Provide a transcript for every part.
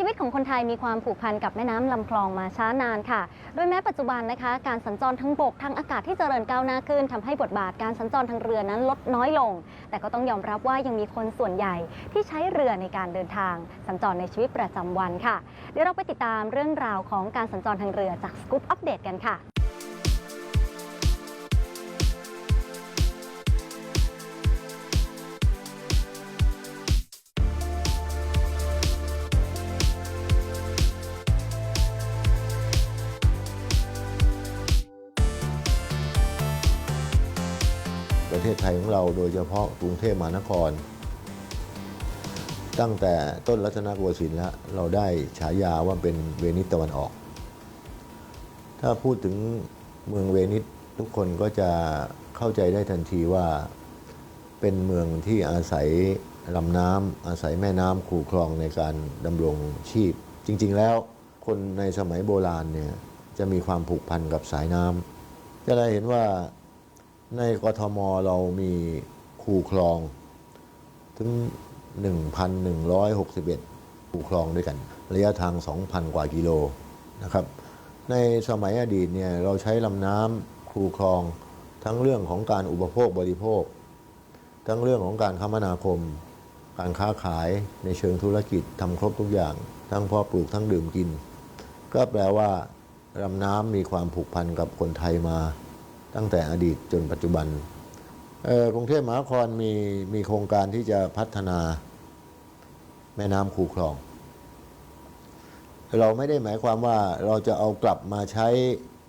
ชีวิตของคนไทยมีความผูกพันกับแม่น้ำลำคลองมาช้านานค่ะ โดยแม้ปัจจุบันนะคะ การสัญจรทั้งบกทั้งอากาศที่เจริญก้าวหน้าขึ้นทำให้บทบาทการสัญจรทางเรือนั้นลดน้อยลง แต่ก็ต้องยอมรับว่ายังมีคนส่วนใหญ่ที่ใช้เรือในการเดินทาง สัญจรในชีวิตประจำวันค่ะ เดี๋ยวเราไปติดตามเรื่องราวของการสัญจรทางเรือจากสกู๊ปอัปเดตกันค่ะ ประเทศไทยของเราโดยเฉพาะกรุงเทพมหานคร ตั้งแต่ต้นรัตนโกสินทร์แล้วเราได้ฉายาว่าเป็นเวนิสตะวันออก ถ้าพูดถึงเมืองเวนิสทุกคนก็จะเข้าใจได้ทันทีว่าเป็นเมืองที่อาศัยลำน้ำอาศัยแม่น้ำคูคลองในการดำรงชีพ จริง ๆ แล้วคนในสมัยโบราณเนี่ยจะมีความผูกพันกับสายน้ำจะได้เห็นว่า ในกทมเรามีคูคลองถึง 1,161 คูคลองด้วยกัน ระยะทาง 2,000 กว่ากิโลนะครับ ในสมัยอดีตเนี่ยเราใช้ลำน้ำคูคลองทั้งเรื่องของการอุปโภคบริโภค ทั้งเรื่องของการคมนาคม การค้าขายในเชิงธุรกิจทำครบทุกอย่าง ทั้งเพาะปลูกทั้งดื่มกิน ก็แปลว่าลำน้ำมีความผูกพันกับคนไทยมา ตั้งแต่อดีตจนปัจจุบันกรุงเทพมหานครมีมีโครงการที่จะพัฒนาแม่น้ำคูคลอง เราไม่ได้หมายความว่าเราจะเอากลับมาใช้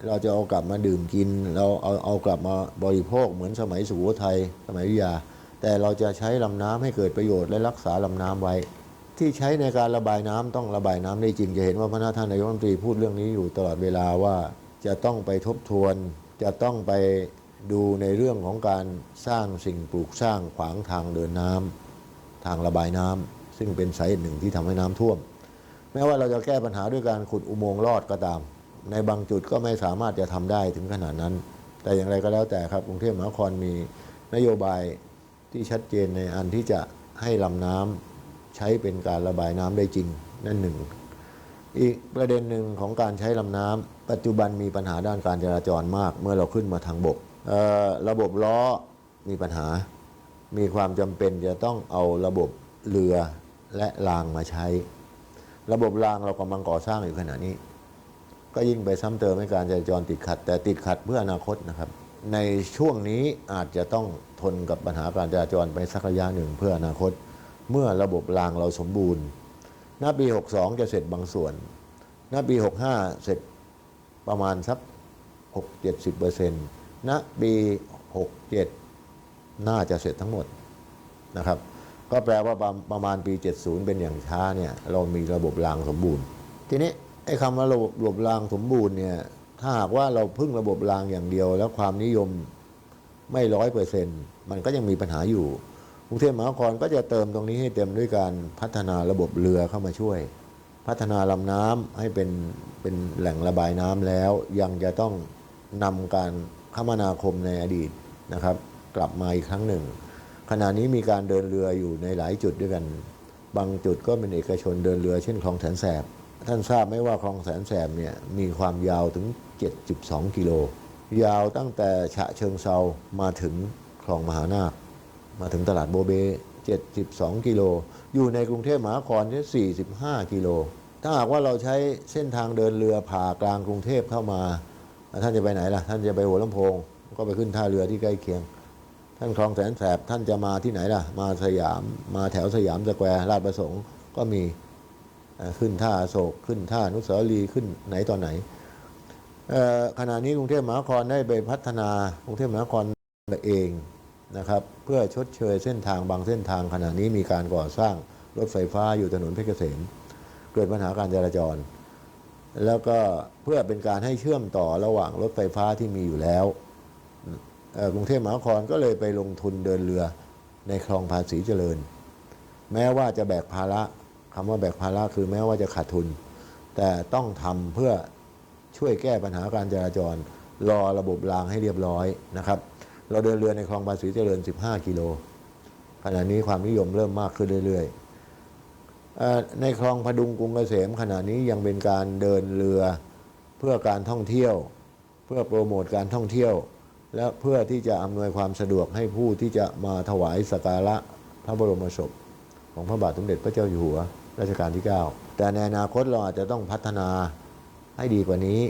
เราจะเอากลับมาดื่มกิน เราเอาเอากลับมาบริโภคเหมือนสมัยสุโขทัยสมัยอยุยา แต่เราจะใช้ลำน้ำให้เกิดประโยชน์และรักษาลำน้ำไว้ ที่ใช้ในการระบายน้ำต้องระบายน้ำได้จริงจะเห็นว่าพระนาท่านนายกรัฐมนตรีพูดเรื่องนี้อยู่ตลอดเวลาว่าจะต้องไปทบทวน จะต้องไปดูในเรื่องของการสร้างสิ่งปลูกสร้างขวางทางเดินน้ำทางระบายน้ำซึ่งเป็นสาเหตุหนึ่งที่ทำให้น้ำท่วม แม้ว่าเราจะแก้ปัญหาด้วยการขุดอุโมงค์ลอดก็ตาม ในบางจุดก็ไม่สามารถจะทำได้ถึงขนาดนั้น แต่อย่างไรก็แล้วแต่ครับกรุงเทพมหานครมีนโยบายที่ชัดเจนในอันที่จะให้ลำน้ำใช้เป็นการระบายน้ำได้จริงนั่นหนึ่งอีกประเด็นหนึ่งของการใช้ลำน้ำ ปัจจุบันมีปัญหาด้านการจราจรมาก เมื่อเราขึ้นมาทางบก ระบบล้อมีปัญหา มีความจำเป็นจะต้องเอาระบบเรือและรางมาใช้ ระบบรางเรากำลังก่อสร้างอยู่ขณะนี้ ก็ยิ่งไปซ้ำเติมให้การจราจรติดขัด แต่ติดขัดเพื่ออนาคตนะครับ ในช่วงนี้อาจจะต้องทนกับปัญหาการจราจรไปสักระยะหนึ่งเพื่ออนาคต เมื่อระบบรางเราสมบูรณ์หน้าปี 62 จะเสร็จบางส่วน หน้าปี 65 เสร็จ ประมาณสัก 6-70เปอร์เซ็นต์ณปี 67 น่าจะเสร็จทั้งหมดนะครับ ก็แปลว่าประประมาณปี 70 เป็นอย่างช้าเนี่ยเรามีระบบรางสมบูรณ์ ทีนี้ไอ้คำว่าระบบระบบรางสมบูรณ์เนี่ยถ้าหากว่าเราพึ่งระบบรางอย่างเดียว แล้วความนิยมไม่ร้อยเปอร์เซ็นต์มันก็ยังมีปัญหาอยู่กรุงเทพมหานครก็จะเติมตรงนี้ให้เต็มด้วยการพัฒนาระบบเรือเข้ามาช่วย พัฒนาลำน้ำให้เป็นเป็นแหล่งระบายน้ำแล้ว ยังจะต้องนำการคมนาคมในอดีตนะครับ กลับมาอีกครั้งหนึ่ง ขณะนี้มีการเดินเรืออยู่ในหลายจุดด้วยกัน บางจุดก็เป็นเอกชนเดินเรือเช่นคลองแสนแสบ ท่านทราบไหมว่าคลองแสนแสบเนี่ยมีความยาวถึง 72 กิโล ยาวตั้งแต่ฉะเชิงเซามาถึงคลองมหานาค มาถึงตลาดโบเบ 72 กิโล อยู่ในกรุงเทพมหานครแค่45 กิโล ถ้าหากว่าเราใช้เส้นทางเดินเรือผ่ากลางกรุงเทพเข้ามา ท่านจะไปไหนล่ะ ท่านจะไปหัวลำโพง ก็ไปขึ้นท่าเรือที่ใกล้เคียง ท่านคลองแสนแสบ ท่านจะมาที่ไหนล่ะ มาสยาม มาแถวสยามสแควร์ลาดประสงค์ ก็มีขึ้นท่าโศก ขึ้นท่านุสาวรีย์ขึ้นไหนตอนไหนขณะนี้กรุงเทพมหานครได้ไปพัฒนากรุงเทพมหานครเอง นะครับเพื่อชดเชยเส้นทางบางเส้นทางขณะนี้มีการก่อสร้างรถไฟฟ้าอยู่ถนนเพชรเกษมเกิดปัญหาการจราจร แล้วก็เพื่อเป็นการให้เชื่อมต่อระหว่างรถไฟฟ้าที่มีอยู่แล้วกรุงเทพมหานครก็เลยไปลงทุนเดินเรือในคลองภาษีเจริญ แม้ว่าจะแบกภาระคำว่าแบกภาระคือแม้ว่าจะขาดทุน แต่ต้องทำเพื่อช่วยแก้ปัญหาการจราจร รอระบบรางให้เรียบร้อยนะครับ เราเดินเรือในคลองภาษีเจริญ 15 กิโล ขณะนี้ความนิยมเริ่มมากขึ้นเรื่อยๆ ในคลองพดุงกรุงเกษมขณะนี้ยังเป็นการเดินเรือเพื่อการท่องเที่ยว เพื่อโปรโมทการท่องเที่ยว และเพื่อที่จะอำนวยความสะดวกให้ผู้ที่จะมาถวายสักการะพระบรมศพของพระบาทสมเด็จพระเจ้าอยู่หัวรัชกาลที่ 9 แต่ในอนาคตเราอาจจะต้องพัฒนาให้ดีกว่านี้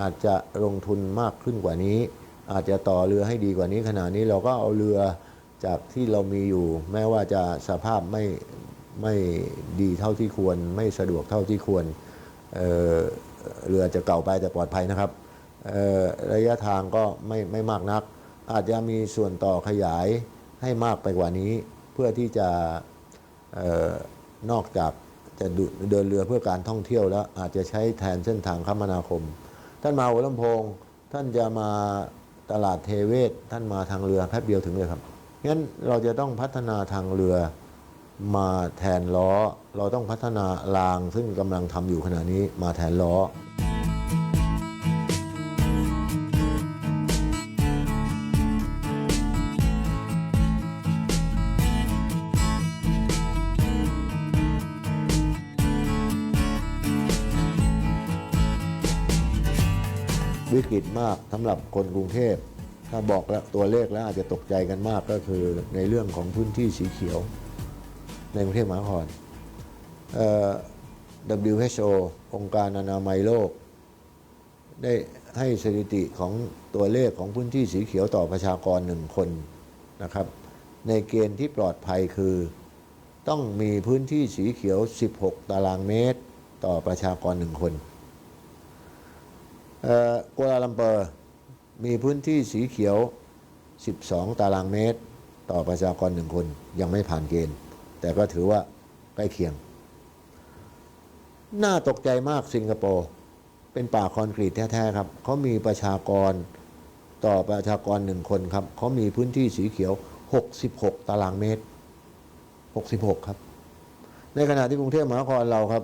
อาจจะลงทุนมากขึ้นกว่านี้ อาจจะต่อเรือให้ดีกว่านี้ขณะนี้เราก็เอาเรือจากที่เรามีอยู่ แม้ว่าจะสภาพไม่ไม่ดีเท่าที่ควร ไม่สะดวกเท่าที่ควรเเรือจะเก่าไปแต่ปลอดภัยนะครับระยะทางก็ไม่ไม่มากนัก อาจจะมีส่วนต่อขยายให้มากไปกว่านี้ เพื่อที่จะออนอกจากจะดุเดินเรือเพื่อการท่องเที่ยวแล้วอาจจะใช้แทนเส้นทางคมนาคม ท่านมาหัวลำโพงท่านจะมา ตลาดเทเวศท่านมาทางเรือแป๊บเดียวถึงเลยครับงั้นเราจะต้องพัฒนาทางเรือมาแทนล้อ เราต้องพัฒนารางซึ่งกำลังทำอยู่ขณะนี้มาแทนล้อ วิกฤตมากสำหรับคนกรุงเทพ ถ้าบอกแล้วตัวเลขแล้วอาจจะตกใจกันมากก็คือในเรื่องของพื้นที่สีเขียว ในกรุงเทพมหานครเอ่อ WHO องค์การอนามัยโลก ได้ให้สถิติของตัวเลขของพื้นที่สีเขียวต่อประชากรหนึ่งคนนะครับ ในเกณฑ์ที่ปลอดภัยคือ ต้องมีพื้นที่สีเขียว 16 ตารางเมตร ต่อประชากรหนึ่งคน กัวลาลัมเปอร์มีพื้นที่สีเขียว 12 ตารางเมตร ต่อประชากรหนึ่งคน ยังไม่ผ่านเกณฑ์ แต่ก็ถือว่าใกล้เคียง น่าตกใจมากสิงคโปร์เป็นป่าคอนกรีตแท้ๆครับเขามีประชากรต่อประชากรหนึ่งคนครับเขามีพื้นที่สีเขียว 66 ตารางเมตร 66 ครับ ในขณะที่กรุงเทพมหานครเราครับ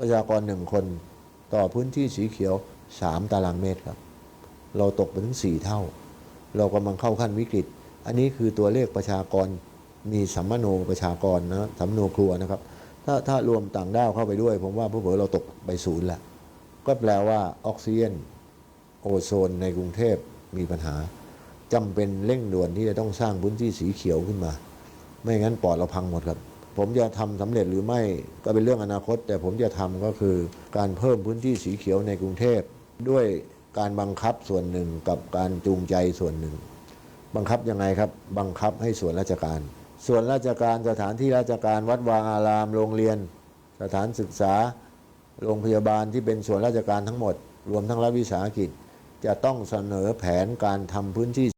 ประชากรหนึ่งคนต่อพื้นที่สีเขียว 3 ตารางเมตรครับ เราตกไปถึง 4 เท่า เรากำลังเข้าขั้นวิกฤต อันนี้คือตัวเลขประชากรมีสัมมโนประชากรนะสัมมโนครัวนะครับ ถ้าถ้ารวมต่างด้าวเข้าไปด้วย ผมว่าผู้เผอเราตกไปศูนย์ละก็แปลว่าออกซิเจนโอโซนในกรุงเทพมีปัญหาจำเป็นเร่งด่วนที่จะต้องสร้างพื้นที่สีเขียวขึ้นมา ไม่งั้นปอดเราพังหมดครับ ผมจะทำสำเร็จหรือไม่ก็เป็นเรื่องอนาคต แต่ผมจะทำก็คือการเพิ่มพื้นที่สีเขียวในกรุงเทพ ด้วยการบังคับส่วนหนึ่งกับการจูงใจส่วนหนึ่ง บังคับยังไงครับ บังคับให้ส่วนราชการ ส่วนราชการสถานที่ราชการวัดวาอาราม โรงเรียน สถานศึกษา โรงพยาบาลที่เป็นส่วนราชการทั้งหมด รวมทั้งรัฐวิสาหกิจ จะต้องเสนอแผนการทำพื้นที่